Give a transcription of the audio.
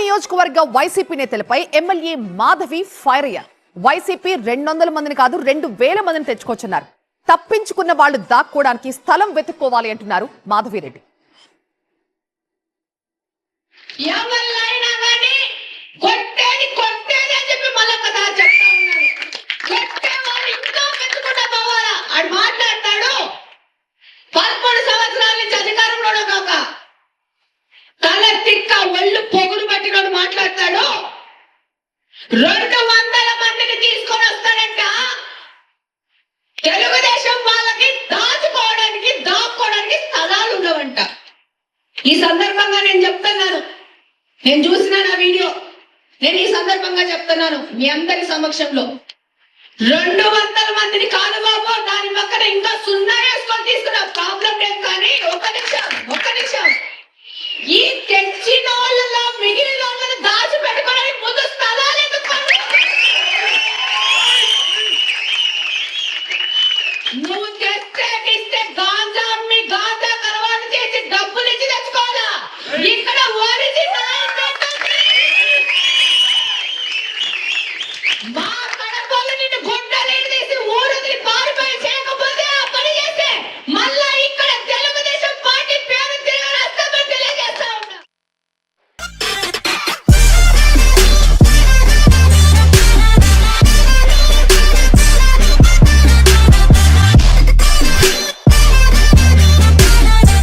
నియోజకవర్గ వైసీపీ నేతలపై MLA Madhavi fire అయ్యారు. వైసీపీ రెండు వందల మందిని కాదు రెండు వేల మందిని తెచ్చుకొచ్చున్నారు. తప్పించుకున్న వాళ్ళు దాక్కోవడానికి స్థలం వెతుక్కోవాలి అంటున్నారు మాధవిరెడ్డి. ఎవరినైనా మాట్లాడతాడు. పదకొండు సంవత్సరాల నుంచి అధికారంలో రెండు వందల మందిని తీసుకొని వస్తాడంట. తెలుగుదేశం వాళ్ళకి దాచుకోవడానికి దాక్కోవడానికి స్థలాలు ఉండవంట. ఈ సందర్భంగా నేను చెప్తున్నాను. నేను చూసినాను ఆ వీడియో. నేను ఈ సందర్భంగా చెప్తున్నాను మీ అందరి సమక్షంలో. రెండు వందల మందిని కాదు బాబు దాని పక్కన ఇంకా సున్నా వేసుకొని తీసుకున్న ప్రాబ్లం లేదు కానీ ఒక నిమిషం ఒక that gone